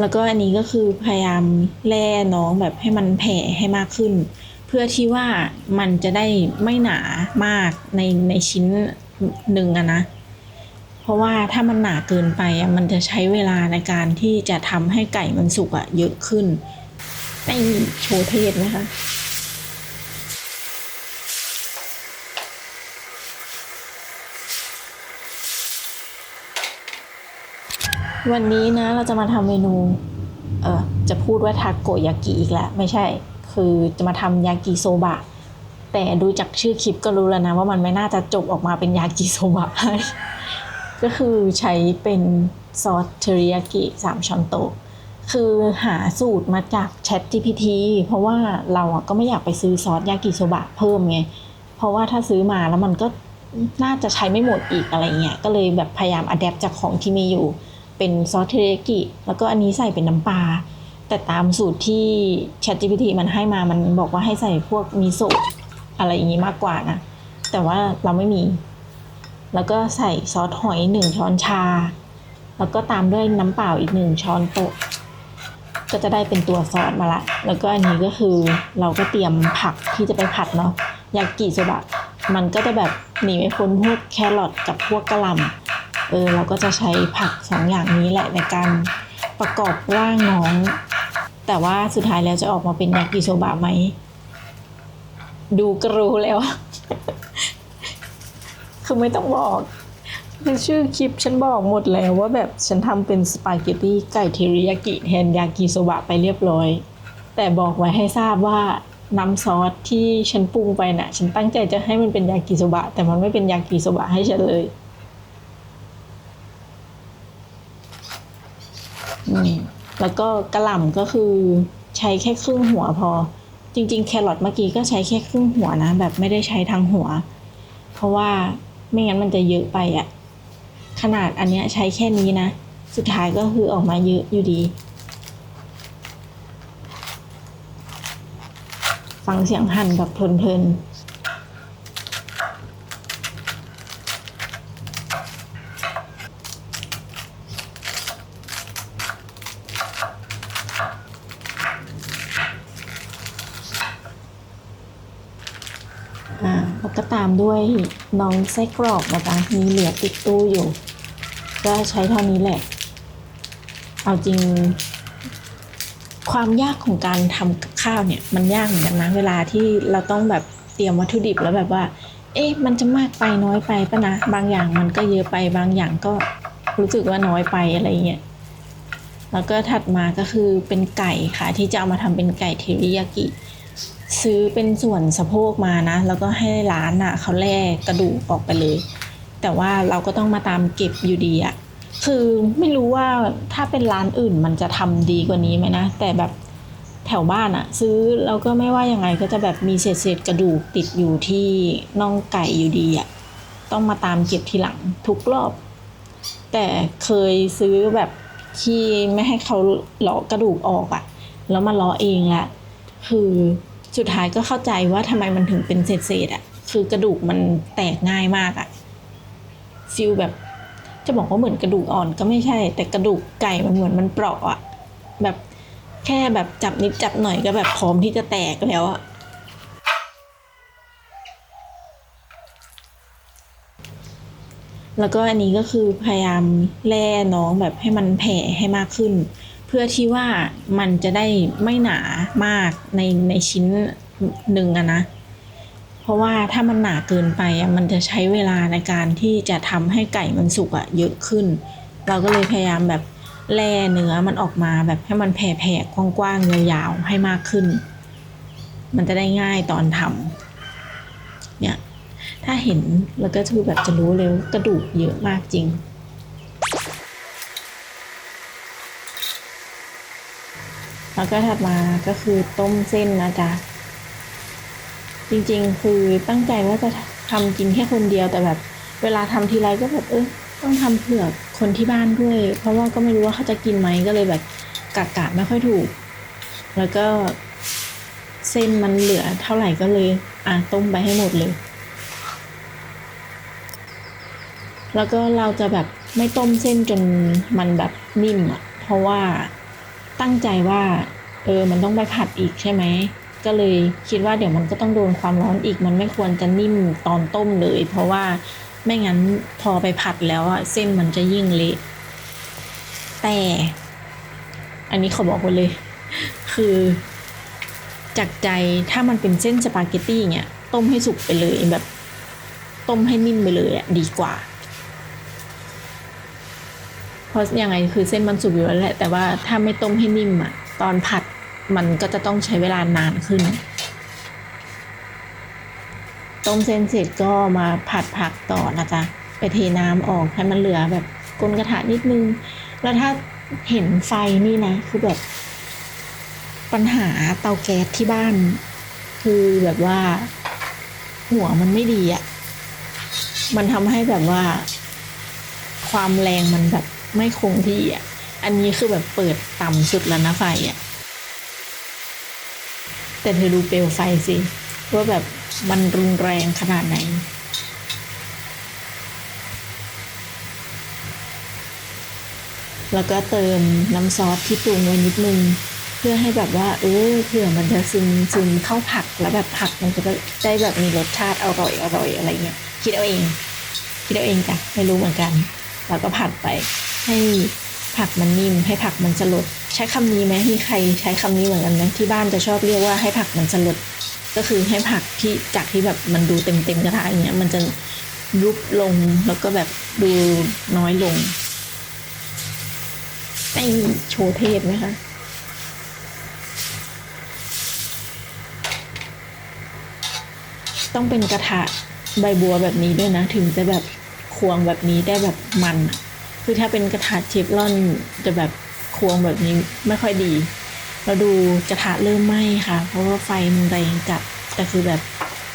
แล้วก็อันนี้ก็คือพยายามแล่น้องแบบให้มันแผ่ให้มากขึ้น เพื่อที่ว่ามันจะได้ไม่หนามากในในชิ้นหนึ่งอะนะ เพราะว่าถ้ามันหนาเกินไปอะมันจะใช้เวลาในการที่จะทำให้ไก่มันสุกอะเยอะขึ้นไม่โชว์เทศนะคะ วันนี้นะเราจะมาทำเมนู เออจะพูดว่าทาโกยากิอีกแล้วไม่ใช่ คือจะมาทำยากิโซบะ แต่ดูจากชื่อคลิปก็รู้แล้วนะ ว่ามันไม่น่าจะจบออกมาเป็นยากิโซบะ ก็คือใช้เป็นซอสเทริยากิสามช้อนโต๊ะ คือหาสูตรมาจาก Chat GPT เพราะว่าเราอะก็ไม่อยากไปซื้อซอสยากิโซบะเพิ่มไง เพราะว่าถ้าซื้อมาแล้วมันก็น่าจะใช้ไม่หมดอีกอะไรเงี้ย ก็เลยแบบพยายามอัดแอปจากของที่มีอยู่ เป็นซอสเทเรกิ แล้วก็อันนี้ใส่เป็นน้ำปลา แต่ตามสูตรที่ Chat GPT มันให้มามันบอกว่าให้ใส่พวกมิโซะอะไรอย่างนี้มากกว่านะ แต่ว่าเราไม่มี แล้วก็ใส่ซอสหอยหนึ่งช้อนชา แล้วก็ตามด้วยน้ำเปล่าอีกหนึ่งช้อนโต๊ะ ก็จะได้เป็นตัวซอสมาละ แล้วก็อันนี้ก็คือเราก็เตรียมผักที่จะไปผัดเนาะ ยากิโซบะ มันก็จะแบบหนีไม่พ้นพวกแครอทกับพวกกะหล่ำ เออเราก็จะใช้ผักสองอย่างนี้แหละในการประกอบร่างน้อง แต่ว่าสุดท้ายแล้วจะออกมาเป็นยากิโซบะไหม ดูกรู้แล้ว คือไม่ต้องบอก คือชื่อคลิปฉันบอกหมดแล้วว่าแบบฉันทำเป็นสปาเกตตี้ไก่เทริยากิแทนยากิโซบะไปเรียบร้อย แต่บอกไว้ให้ทราบว่าน้ำซอสที่ฉันปรุงไปน่ะ ฉันตั้งใจจะให้มันเป็นยากิโซบะ แต่มันไม่เป็นยากิโซบะให้ฉันเลย อืม แล้วก็กระหล่ำก็คือใช้แค่ครึ่งหัวพอ จริง ๆ แครอทเมื่อกี้ก็ใช้แค่ครึ่งหัวนะ แบบไม่ได้ใช้ทั้งหัว เพราะว่าไม่งั้นมันจะเยอะไปอะขนาดอันเนี้ยใช้แค่นี้นะ สุดท้ายก็คือออกมาเยอะอยู่ดี ฟังเสียงหั่นแบบเพลินๆ แล้วก็ตามด้วยน้องไส้กรอกนะคะมีเหลือติดตู้อยู่ ก็ใช้เท่านี้แหละ เอาจริง ความยากของการทำกับข้าวเนี่ย มันยากเหมือนกันนะเวลาที่เราต้องแบบเตรียมวัตถุดิบแล้วแบบว่า เอ๊ะมันจะมากไปน้อยไปปะนะบางอย่างมันก็เยอะไปบางอย่างก็รู้สึกว่าน้อยไปอะไรเงี้ยแล้วก็ถัดมาก็คือเป็นไก่ค่ะที่จะเอามาทำเป็นไก่เทริยากิ ซื้อเป็นส่วนสะโพกมานะ แล้วก็ให้ร้านอะเขาแล่กระดูกออกไปเลย แต่ว่าเราก็ต้องมาตามเก็บอยู่ดีอะคือไม่รู้ว่าถ้าเป็นร้านอื่นมันจะทำดีกว่านี้ไหมนะ แต่แบบแถวบ้านอะซื้อเราก็ไม่ว่ายังไงก็จะแบบมีเศษเศษกระดูกติดอยู่ที่น่องไก่อยู่ดีอะต้องมาตามเก็บทีหลังทุกรอบ แต่เคยซื้อแบบที่ไม่ให้เขาเลาะกระดูกออกอะแล้วมาเลาะเองละคือ สุดท้ายก็เข้าใจว่าทำไมมันถึงเป็นเศษๆอะคือกระดูกมันแตกง่ายมากอะฟิลแบบ จะบอกว่าเหมือนกระดูกอ่อนก็ไม่ใช่ แต่กระดูกไก่มันเหมือนมันเปราะอะแบบแค่แบบจับนิดจับหน่อยก็แบบพร้อมที่จะแตกแล้วอะแล้วก็อันนี้ก็คือพยายามแล่น้องแบบให้มันแผ่ให้มากขึ้น เพื่อที่ว่ามันจะได้ไม่หนามากในในชิ้นหนึ่งอะนะ เพราะว่าถ้ามันหนาเกินไปอะมันจะใช้เวลาในการที่จะทำให้ไก่มันสุกอะเยอะขึ้น เราก็เลยพยายามแบบแล่เนื้อมันออกมาแบบให้มันแผ่ๆกว้างๆยาวๆให้มากขึ้น มันจะได้ง่ายตอนทำเนี่ยถ้าเห็นแล้วก็คือแบบจะรู้เลยว่ากระดูกเยอะมากจริง แล้วก็ถัดมาก็คือต้มเส้นนะจ๊ะ จริงๆ คือตั้งใจว่าจะทำกินแค่คนเดียวแต่แบบ เวลาทำทีไรก็แบบเออต้องทำเผื่อคนที่บ้านด้วย เพราะว่าก็ไม่รู้ว่าเขาจะกินไหมก็เลยแบบกะกะไม่ค่อยถูก แล้วก็เส้นมันเหลือเท่าไหร่ก็เลยอะต้มไปให้หมดเลย แล้วก็เราจะแบบไม่ต้มเส้นจนมันแบบนิ่มอะเพราะว่า ตั้งใจว่าเออมันต้องไปผัดอีกใช่ไหมก็เลยคิดว่าเดี๋ยวมันก็ต้องโดนความร้อนอีก มันไม่ควรจะนิ่มตอนต้มเลย เพราะว่าไม่งั้นพอไปผัดแล้วอะเส้นมันจะยิ่งเละแต่ อันนี้เขาบอกไว้เลย คือจากใจถ้ามันเป็นเส้นสปาเกตตี้เนี่ยต้มให้สุกไปเลยแบบ ต้มให้นิ่มไปเลยอะดีกว่า เพราะยังไงคือเส้นมันสุกอยู่แล้วแหละ แต่ว่าถ้าไม่ต้มให้นิ่มอะตอนผัดมันก็จะต้องใช้เวลานานขึ้น ต้มเส้นเสร็จก็มาผัดผักต่อนะจ๊ะไปเทน้ำออกให้มันเหลือแบบก้นกระทะนิดนึง แล้วถ้าเห็นไฟนี่นะ คือแบบ ปัญหาเตาแก๊สที่บ้าน คือแบบว่า หัวมันไม่ดีอะ่ะ มันทำให้แบบว่า ความแรงมันแบบ ไม่คงที่อะ อันนี้คือแบบเปิดต่ำสุดแล้วนะไฟอะ แต่เธอดูเปลวไฟสิ ว่าแบบมันรุนแรงขนาดไหน แล้วก็เติมน้ำซอสที่ปรุงไว้นิดนึงเพื่อให้แบบว่า เออเผื่อมันจะซึมซึมเข้าผักแล้วแบบผักมันจะได้แบบมีรสชาติอร่อยอร่อยอะไรเงี้ยคิดเอาเอง คิดเอาเองจ้ะไม่รู้เหมือนกัน แล้วก็ผัดไป ให้ผักมันนิ่ม ให้ผักมันสลด ใช้คำนี้ไหมมีใครใช้คำนี้เหมือนกันไหมที่บ้านจะชอบเรียกว่าให้ผักมันสลด ก็คือให้ผักที่จากที่แบบมันดูเต็มเต็มกระทะอย่างเงี้ยมันจะยุบลงแล้วก็แบบดูน้อยลงไอโชว์เทพไหมคะต้องเป็นกระทะใบบัวแบบนี้ด้วยนะ ถึงจะแบบควงแบบนี้ได้แบบมันอะ คือถ้าเป็นกระทะเชฟร่อนจะแบบควงแบบนี้ไม่ค่อยดี เราดูกระทะเริ่มไหม้ค่ะ เพราะว่าไฟมันแรงจัดแต่คือแบบ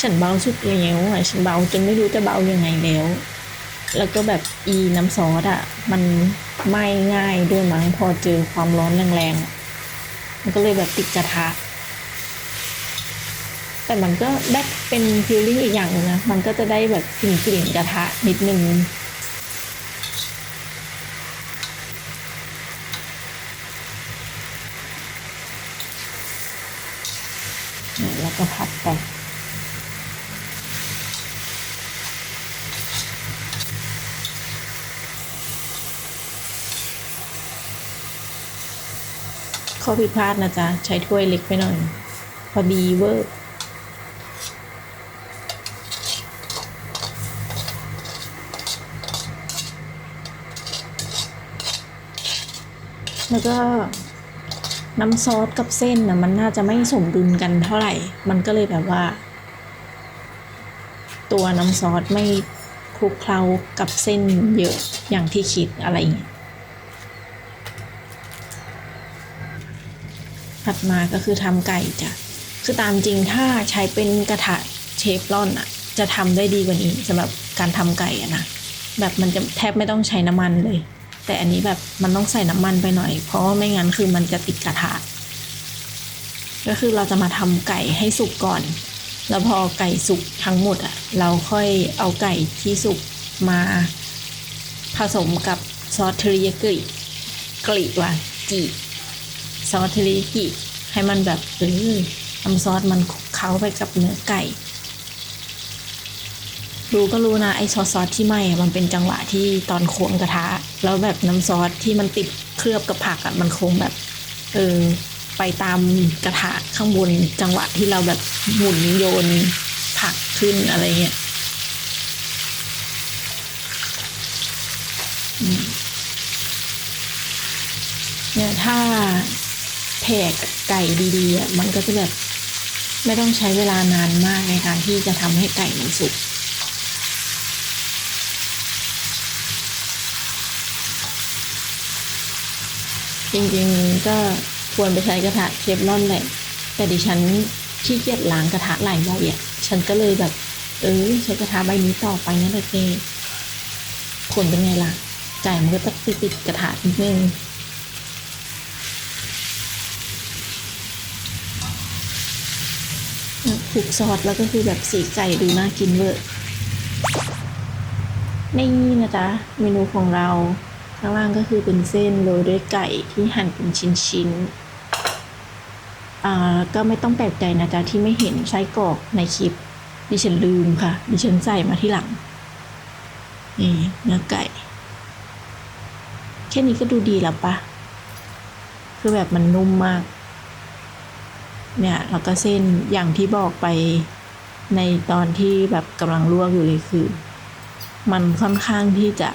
ฉันเบาสุดแล้วอะฉันเบาจนไม่รู้จะเบายังไงแล้ว แล้วก็แบบอีน้ำซอสอะ มันไหม้ง่ายด้วยมั้งพอเจอความร้อนแรงๆมันก็เลยแบบติดกระทะแต่มันก็ได้เป็นฟีลลิ่งอีกอย่างหนึงนะ มันก็จะได้แบบกลิ่นกลิ่นกระทะนิดนึง เนี่ยแล้ว ก็ผัดไปข้อผิดพลาดนะจ๊ะ ใช้ถ้วยเล็กไปหน่อย พอดีเวอร์แล้วก็ น้ำซอสกับเส้นนะมันน่าจะไม่สมดุลกันเท่าไหร่ มันก็เลยแบบว่า ตัวน้ำซอสไม่คลุกเคล้ากับเส้นเยอะอย่างที่คิดอะไรอย่างเงี้ยถัดมาก็คือทำไก่จ้ะ คือตามจริงถ้าใช้เป็นกระทะเชฟรอนอะจะทำได้ดีกว่านี้สำหรับการทำไก่อะนะ แบบมันจะแทบไม่ต้องใช้น้ำมันเลย แต่อันนี้แบบมันต้องใส่น้ำมันไปหน่อย เพราะว่าไม่งั้นคือมันจะติดกระทะก็คือเราจะมาทำไก่ให้สุกก่อน แล้วพอไก่สุกทั้งหมดอะ เราค่อยเอาไก่ที่สุกมาผสมกับซอสเทริยากิกลีว่ากีซอสเทริยากิให้มันแบบเออน้ำซอสมันคลุกเคล้าไปกับเนื้อไก่ รู้ก็รู้นะไอซอสซอสที่ไหม้มันเป็นจังหวะที่ตอนโควงกระทะ แล้วแบบน้ำซอสที่มันติดเคลือบกับผักอะมันคงแบบเออไปตามกระทะข้างบนจังหวะที่เราแบบหมุนโยนผักขึ้นอะไรเงี้ยเนี่ยถ้าแผ่ไก่ดีๆอะมันก็จะแบบไม่ต้องใช้เวลานานมากในการที่จะทำให้ไก่มันสุก จริงๆก็ควรไปใช้กระทะเชฟรอนแหละ แต่ดิฉันขี้เกียจล้างกระทะหลายใบอะฉันก็เลยแบบ เออใช้กระทะใบนี้ต่อไปนั่นแหละเจผลเป็นไงล่ะไก่มันก็จะติดติดๆกระทะนิดนึงคลุกซอสแล้วก็คือแบบสีไก่ดูน่ากินเวอร์นี่นะจ๊ะ เมนูของเรา ข้างล่างก็คือเป็นเส้นโรยด้วยไก่ที่หั่นเป็นชิ้นๆอ่าก็ไม่ต้องแปลกใจนะจ๊ะที่ไม่เห็นไส้กรอกในคลิป ดิฉันลืมค่ะ ดิฉันใส่มาที่หลัง นี่เนื้อไก่ แค่นี้ก็ดูดีแล้วปะ คือแบบมันนุ่มมาก เนี่ยแล้วก็เส้นอย่างที่บอกไปในตอนที่แบบกำลังลวกอยู่เลยคือ มันค่อนข้างที่จะ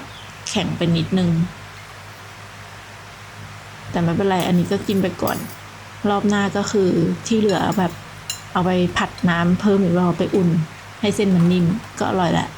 ข็งไปนิดนึง แต่ไม่เป็นไร อันนี้ก็กินไปก่อน รอบหน้าก็คือที่เหลือแบบเอาไปผัดน้ำเพิ่มอีกรอบไปอุ่น ให้เส้นมันนิ่มก็อร่อยแหละ